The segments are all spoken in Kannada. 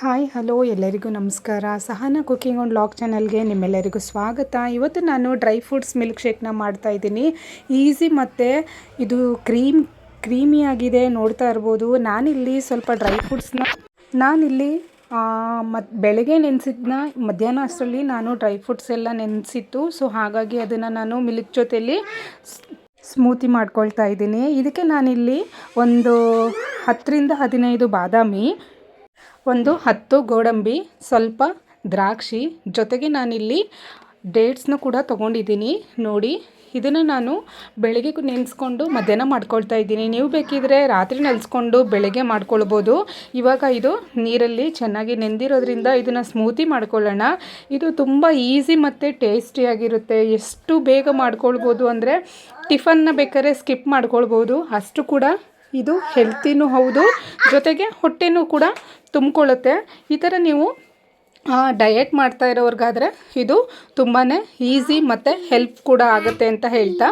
ಹಾಯ್, ಹಲೋ, ಎಲ್ಲರಿಗೂ ನಮಸ್ಕಾರ. ಸಹನ ಕುಕಿಂಗ್ ಆನ್ ಲಾಗ್ ಚಾನಲ್ಗೆ ನಿಮ್ಮೆಲ್ಲರಿಗೂ ಸ್ವಾಗತ. ಇವತ್ತು ನಾನು ಡ್ರೈ ಫ್ರೂಟ್ಸ್ ಮಿಲ್ಕ್ ಶೇಕ್ನ ಮಾಡ್ತಾ ಇದ್ದೀನಿ. ಈಸಿ ಮತ್ತು ಇದು ಕ್ರೀಮ್ ಕ್ರೀಮಿಯಾಗಿದೆ ನೋಡ್ತಾ ಇರ್ಬೋದು. ನಾನಿಲ್ಲಿ ಸ್ವಲ್ಪ ಡ್ರೈ ಫ್ರೂಟ್ಸ್ನ ನಾನಿಲ್ಲಿ ಮತ್ತು ಬೆಳಗ್ಗೆ ನೆನೆಸಿದ್ನ, ಮಧ್ಯಾಹ್ನ ಅಷ್ಟರಲ್ಲಿ ನಾನು ಡ್ರೈ ಫ್ರೂಟ್ಸ್ ಎಲ್ಲ ನೆನೆಸಿತ್ತು. ಸೊ, ಹಾಗಾಗಿ ಅದನ್ನು ನಾನು ಮಿಲ್ಕ್ ಜೊತೆಯಲ್ಲಿ ಸ್ಮೂತಿ ಮಾಡ್ಕೊಳ್ತಾ ಇದ್ದೀನಿ. ಇದಕ್ಕೆ ನಾನಿಲ್ಲಿ ಒಂದು ಹತ್ತರಿಂದ ಹದಿನೈದು ಬಾದಾಮಿ ಒಂದು ಹತ್ತು ಗೋಡಂಬಿ, ಸ್ವಲ್ಪ ದ್ರಾಕ್ಷಿ ಜೊತೆಗೆ ನಾನಿಲ್ಲಿ ಡೇಟ್ಸ್ನ ಕೂಡ ತೊಗೊಂಡಿದ್ದೀನಿ. ನೋಡಿ, ಇದನ್ನು ನಾನು ಬೆಳಗ್ಗೆ ನೆನೆಸ್ಕೊಂಡು ಮಧ್ಯಾಹ್ನ ಮಾಡ್ಕೊಳ್ತಾ ಇದ್ದೀನಿ. ನೀವು ಬೇಕಿದ್ರೆ ರಾತ್ರಿ ನೆಲೆಸ್ಕೊಂಡು ಬೆಳಗ್ಗೆ ಮಾಡ್ಕೊಳ್ಬೋದು. ಇವಾಗ ಇದು ನೀರಲ್ಲಿ ಚೆನ್ನಾಗಿ ನೆಂದಿರೋದ್ರಿಂದ ಇದನ್ನು ಸ್ಮೂತಿ ಮಾಡ್ಕೊಳ್ಳೋಣ. ಇದು ತುಂಬ ಈಸಿ ಮತ್ತು ಟೇಸ್ಟಿಯಾಗಿರುತ್ತೆ ಎಷ್ಟು ಬೇಗ ಮಾಡ್ಕೊಳ್ಬೋದು ಅಂದರೆ ಟಿಫನ್ನ ಬೇಕಾದ್ರೆ ಸ್ಕಿಪ್ ಮಾಡ್ಕೊಳ್ಬೋದು. ಅಷ್ಟು ಕೂಡ ಇದು ಹೆಲ್ತಿನೂ ಹೌದು, ಜೊತೆಗೆ ಹೊಟ್ಟೆನೂ ಕೂಡ ತುಂಬಿಕೊಳ್ಳುತ್ತೆ. ಈ ಥರ ನೀವು ಡಯೆಟ್ ಮಾಡ್ತಾ ಇರೋರ್ಗಾದರೆ ಇದು ತುಂಬಾ ಈಸಿ ಮತ್ತು ಹೆಲ್ಪ್ ಕೂಡ ಆಗುತ್ತೆ ಅಂತ ಹೇಳ್ತಾ.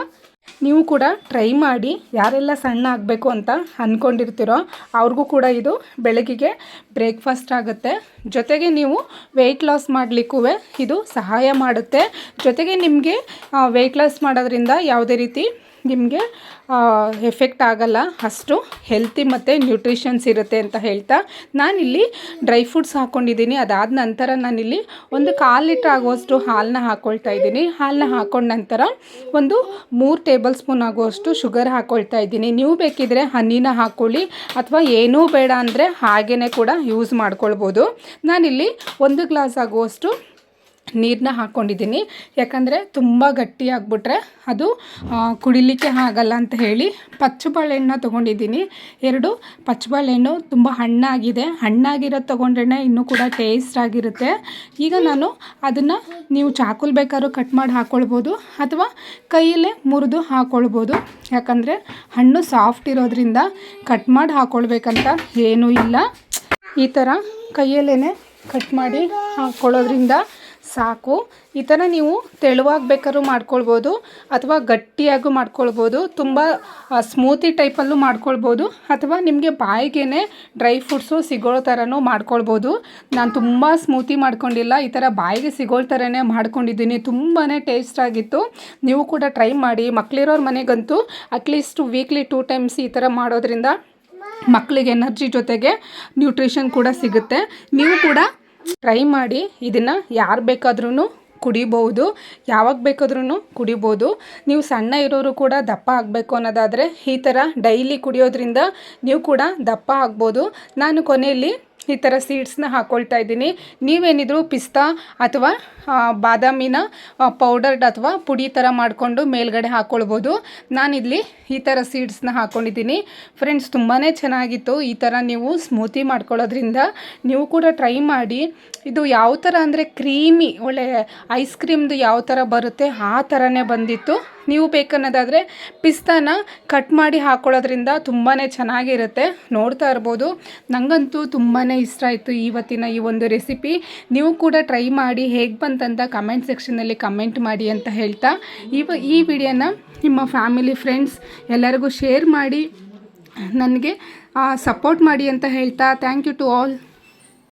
ನೀವು ಕೂಡ ಟ್ರೈ ಮಾಡಿ, ಯಾರೆಲ್ಲ ಸಣ್ಣ ಆಗಬೇಕು ಅಂತ ಅಂದ್ಕೊಂಡಿರ್ತೀರೋ ಅವ್ರಿಗೂ ಕೂಡ ಇದು ಬೆಳಗಿಗೆ ಬ್ರೇಕ್ಫಾಸ್ಟ್ ಆಗುತ್ತೆ. ಜೊತೆಗೆ ನೀವು ವೆಯ್ಟ್ ಲಾಸ್ ಮಾಡಲಿಕ್ಕೂ ಇದು ಸಹಾಯ ಮಾಡುತ್ತೆ. ಜೊತೆಗೆ ನಿಮಗೆ ವೆಯ್ಟ್ ಲಾಸ್ ಮಾಡೋದ್ರಿಂದ ಯಾವುದೇ ರೀತಿ ನಿಮಗೆ ಎಫೆಕ್ಟ್ ಆಗಲ್ಲ. ಅಷ್ಟು ಹೆಲ್ತಿ ಮತ್ತು ನ್ಯೂಟ್ರಿಷನ್ಸ್ ಇರುತ್ತೆ ಅಂತ ಹೇಳ್ತಾ ನಾನಿಲ್ಲಿ ಡ್ರೈ ಫ್ರೂಟ್ಸ್ ಹಾಕ್ಕೊಂಡಿದ್ದೀನಿ ಅದಾದ ನಂತರ ನಾನಿಲ್ಲಿ ಒಂದು ಕಾಲು ಲೀಟ್ರ್ ಆಗುವಷ್ಟು ಹಾಲನ್ನ ಹಾಕ್ಕೊಳ್ತಾ ಇದ್ದೀನಿ. ಹಾಲನ್ನ ಹಾಕ್ಕೊಂಡ ನಂತರ ಒಂದು ಮೂರು ಟೇಬಲ್ ಸ್ಪೂನ್ ಆಗುವಷ್ಟು ಶುಗರ್ ಹಾಕ್ಕೊಳ್ತಾ ಇದ್ದೀನಿ. ನೀವು ಬೇಕಿದ್ರೆ ಹನಿನ ಹಾಕ್ಕೊಳ್ಳಿ ಅಥವಾ ಏನೂ ಬೇಡ ಅಂದರೆ ಹಾಗೇ ಕೂಡ ಯೂಸ್ ಮಾಡ್ಕೊಳ್ಬೋದು. ನಾನಿಲ್ಲಿ ಒಂದು ಗ್ಲಾಸ್ ಆಗುವಷ್ಟು ನೀರನ್ನ ಹಾಕ್ಕೊಂಡಿದ್ದೀನಿ ಯಾಕಂದರೆ ತುಂಬ ಗಟ್ಟಿ ಆಗಿಬಿಟ್ರೆ ಅದು ಕುಡಿಲಿಕ್ಕೆ ಆಗಲ್ಲ ಅಂತ ಹೇಳಿ ಪಚ್ಚ ಬಾಳೆಹಣ್ಣ ತೊಗೊಂಡಿದ್ದೀನಿ. ಎರಡು, ಪಚ್ಚಬಾಳೆಹಣ್ಣು ತುಂಬ ಹಣ್ಣಾಗಿದೆ. ಹಣ್ಣಾಗಿರೋದು ತೊಗೊಂಡ್ರೆ ಇನ್ನೂ ಕೂಡ ಟೇಸ್ಟ್ ಆಗಿರುತ್ತೆ. ಈಗ ನಾನು ಅದನ್ನು ನೀವು ಚಾಕುಲ್ ಬೇಕಾದ್ರೂ ಕಟ್ ಮಾಡಿ ಹಾಕ್ಕೊಳ್ಬೋದು ಅಥವಾ ಕೈಯಲ್ಲೇ ಮುರಿದು ಹಾಕ್ಕೊಳ್ಬೋದು ಯಾಕಂದರೆ ಹಣ್ಣು ಸಾಫ್ಟ್ ಇರೋದ್ರಿಂದ ಕಟ್ ಮಾಡಿ ಹಾಕ್ಕೊಳ್ಬೇಕಂತ ಏನೂ ಇಲ್ಲ. ಈ ಥರ ಕೈಯಲ್ಲೇ ಕಟ್ ಮಾಡಿ ಹಾಕ್ಕೊಳ್ಳೋದ್ರಿಂದ ಸಾಕು. ಈ ಥರ ನೀವು ತೆಳುವಾಗಿ ಬೇಕಾದ್ರೂ ಮಾಡ್ಕೊಳ್ಬೋದು ಅಥವಾ ಗಟ್ಟಿಯಾಗೂ ಮಾಡ್ಕೊಳ್ಬೋದು. ತುಂಬ ಸ್ಮೂತಿ ಟೈಪಲ್ಲೂ ಮಾಡ್ಕೊಳ್ಬೋದು. ಅಥವಾ ನಿಮಗೆ ಬಾಯಿಗೆ ಡ್ರೈ ಫ್ರೂಟ್ಸು ಸಿಗೋ ಥರನೂ ಮಾಡ್ಕೊಳ್ಬೋದು. ನಾನು ತುಂಬ ಸ್ಮೂತಿ ಮಾಡ್ಕೊಂಡಿಲ್ಲ. ಈ ಥರ ಬಾಯಿಗೆ ಸಿಗೋ ಥರನೇ ಮಾಡ್ಕೊಂಡಿದ್ದೀನಿ. ತುಂಬಾ ಟೇಸ್ಟ್ ಆಗಿತ್ತು. ನೀವು ಕೂಡ ಟ್ರೈ ಮಾಡಿ. ಮಕ್ಕಳಿರೋರ ಮನೆಗಂತೂ at least weekly two times ಈ ಥರ ಮಾಡೋದ್ರಿಂದ ಮಕ್ಕಳಿಗೆ ಎನರ್ಜಿ ಜೊತೆಗೆ ನ್ಯೂಟ್ರಿಷನ್ ಕೂಡ ಸಿಗುತ್ತೆ. ನೀವು ಕೂಡ ಟ್ರೈ ಮಾಡಿ ಇದನ್ನು ಯಾರು ಬೇಕಾದ್ರೂ ಕುಡಿಬೋದು ಯಾವಾಗ ಬೇಕಾದ್ರೂ ಕುಡಿಬೋದು ನೀವು ಸಣ್ಣ ಇರೋರು ಕೂಡ ದಪ್ಪ ಆಗಬೇಕು ಅನ್ನೋದಾದರೆ ಈ ಥರ ಡೈಲಿ ಕುಡಿಯೋದ್ರಿಂದ ನೀವು ಕೂಡ ದಪ್ಪ ಆಗ್ಬೋದು. ನಾನು ಕೊನೆಯಲ್ಲಿ ಈ ಥರ ಸೀಡ್ಸ್ನ ಹಾಕ್ಕೊಳ್ತಾ ಇದ್ದೀನಿ. ನೀವೇನಿದ್ರು ಪಿಸ್ತಾ ಅಥವಾ ಬಾದಾಮಿನ ಪೌಡರ್ಡ್ ಅಥವಾ ಪುಡಿ ಥರ ಮಾಡಿಕೊಂಡು ಮೇಲ್ಗಡೆ ಹಾಕ್ಕೊಳ್ಬೋದು ನಾನಿಲ್ಲಿ ಈ ಥರ ಸೀಡ್ಸ್ನ ಹಾಕ್ಕೊಂಡಿದ್ದೀನಿ ಫ್ರೆಂಡ್ಸ್ ತುಂಬಾ ಚೆನ್ನಾಗಿತ್ತು ಈ ಥರ ನೀವು ಸ್ಮೂತಿ ಮಾಡ್ಕೊಳ್ಳೋದ್ರಿಂದ. ನೀವು ಕೂಡ ಟ್ರೈ ಮಾಡಿ. ಇದು ಯಾವ ಥರ ಅಂದರೆ ಕ್ರೀಮಿ ಒಳ್ಳೆ ಐಸ್ ಕ್ರೀಮ್ದು ಯಾವ ಥರ ಬರುತ್ತೆ ಆ ಥರನೇ ಬಂದಿತ್ತು. ನೀವು ಬೇಕನ್ನೋದಾದರೆ ಪಿಸ್ತಾನ ಕಟ್ ಮಾಡಿ ಹಾಕ್ಕೊಳ್ಳೋದ್ರಿಂದ ತುಂಬಾ ಚೆನ್ನಾಗಿರುತ್ತೆ. ನೋಡ್ತಾ ಇರ್ಬೋದು. ನನಗಂತೂ ತುಂಬಾ ಇಷ್ಟ ಆಯಿತು ಇವತ್ತಿನ ಈ ಒಂದು ರೆಸಿಪಿ. ನೀವು ಕೂಡ ಟ್ರೈ ಮಾಡಿ ಹೇಗೆ ಬಂತಂತ ಕಮೆಂಟ್ ಸೆಕ್ಷನಲ್ಲಿ ಕಮೆಂಟ್ ಮಾಡಿ ಅಂತ ಹೇಳ್ತಾ. ಇವ ಈ ವಿಡಿಯೋನ ನಿಮ್ಮ ಫ್ಯಾಮಿಲಿ ಫ್ರೆಂಡ್ಸ್ ಎಲ್ಲರಿಗೂ ಶೇರ್ ಮಾಡಿ, ನನಗೆ ಸಪೋರ್ಟ್ ಮಾಡಿ ಅಂತ ಹೇಳ್ತಾ. Thank you to all